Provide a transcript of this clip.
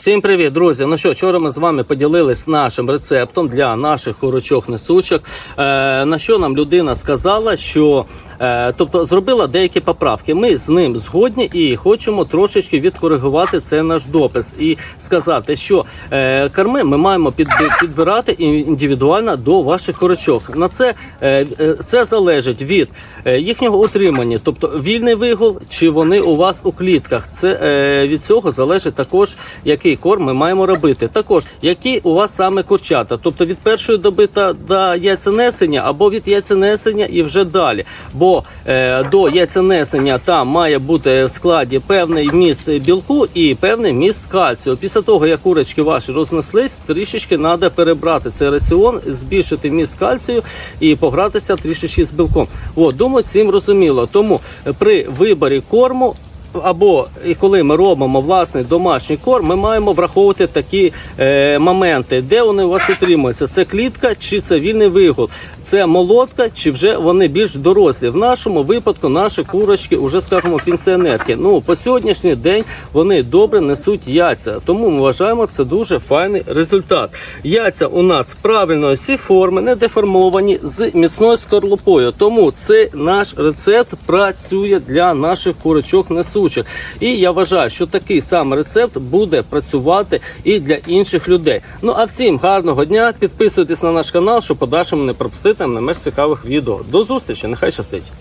Всім привіт, друзі! Ну що, вчора ми з вами поділились нашим рецептом для наших курочок несучок. Е, на що нам людина сказала, що тобто зробила деякі поправки. Ми з ним згодні і хочемо трошечки відкоригувати цей наш допис і сказати, що е, корми ми маємо під, підбирати індивідуально до ваших курочок. На це, е, е, це залежить від е, їхнього утримання, тобто вільний вигул, чи вони у вас у клітках. Це е, від цього залежить також, який корм ми маємо робити. Також які у вас саме курчата, тобто від першої доби та до яйценесення або від яйценесення і вже далі. Бо е, до яйценесення там має бути в складі певний міст білку і певний міст кальцію. Після того, як курочки ваші рознеслись, трішечки треба перебрати цей раціон, збільшити міст кальцію і погратися трішечки з білком. От, думаю, цим розуміло. Тому при виборі корму. Або і коли ми робимо власний домашній корм, ми маємо враховувати такі е, моменти, де вони у вас утримуються. Це клітка чи це вільний вигул, це молотка, чи вже вони більш дорослі. В нашому випадку наші курочки вже скажімо, пенсіонерки. Ну по сьогоднішній день вони добре несуть яйця. Тому ми вважаємо це дуже файний результат. Яйця у нас правильної всі форми, не деформовані з міцною скорлупою. Тому цей наш рецепт працює для наших курочок несучих. І я вважаю, що такий сам рецепт буде працювати і для інших людей. Ну а всім гарного дня! Підписуйтесь на наш канал, щоб подальшому не пропустити не менш цікавих відео. До зустрічі! Нехай щастить!